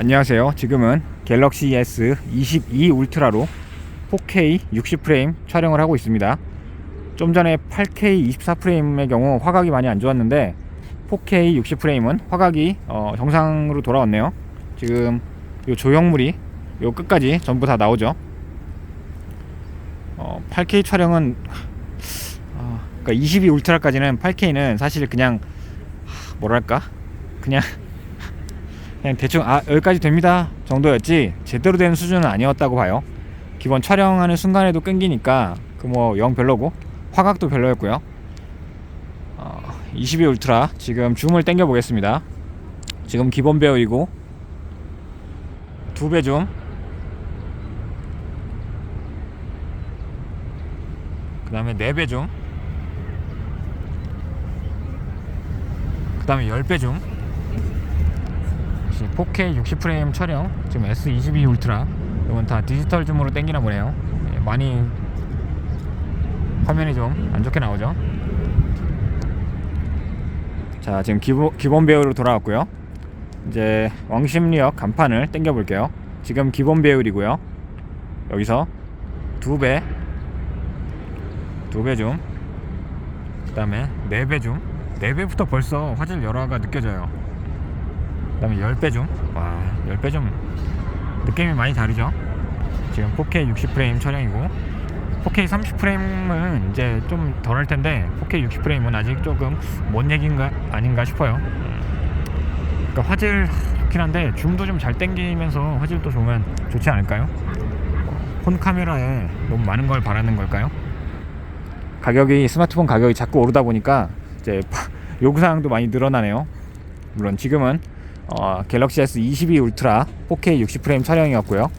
안녕하세요. 지금은 갤럭시 S 22 울트라로 4K 60프레임 촬영을 하고 있습니다. 좀 전에 8K 24프레임의 경우 화각이 많이 안 좋았는데 4K 60프레임은 화각이 어, 정상으로 돌아왔네요. 지금 요 조형물이 요 끝까지 전부 다 나오죠. 어, 8K 촬영은 어, 그러니까 22 울트라까지는 8K는 사실 그냥 하, 뭐랄까 그냥 그냥 대충 아 여기까지 됩니다. 정도였지? 제대로 된 수준은 아니었다고 봐요. 기본 촬영하는 순간에도 끊기니까 그 뭐 영 별로고 화각도 별로였고요. 어, 22 울트라 지금 줌을 당겨 보겠습니다. 지금 기본 배열이고 두 배 줌. 그 다음에 네 배 줌. 그 다음에 10배 줌 역시 4K 60프레임 촬영 지금 S22 울트라 이건 다 디지털 줌으로 땡기나 보네요 예, 많이 화면이 좀 안 좋게 나오죠 자 지금 기본, 기본 배열로 돌아왔고요 이제 왕십리역 간판을 땡겨 볼게요 지금 기본 배율이고요 여기서 두배 두 배 줌, 그 다음에 네 배 줌, 네 배부터 벌써 화질 열화가 느껴져요. 그 다음에 10배 줌, 와, 10배 좀 느낌이 많이 다르죠? 지금 4K 60프레임 촬영이고, 4K 30프레임은 이제 좀 덜 할 텐데, 4K 60프레임은 아직 조금 뭔 얘기인가 아닌가 싶어요. 그러니까 화질 좋긴 한데, 줌도 좀 잘 땡기면서 화질도 좋으면 좋지 않을까요? 폰 카메라에 너무 많은 걸 바라는 걸까요? 가격이 스마트폰 가격이 자꾸 오르다 보니까 이제 요구사항도 많이 늘어나네요. 물론 지금은 어, 갤럭시 S 22 울트라 4K 60프레임 촬영이었고요.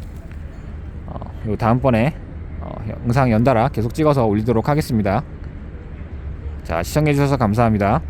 어, 요 다음번에 어, 영상 연달아 계속 찍어서 올리도록 하겠습니다. 자 시청해주셔서 감사합니다.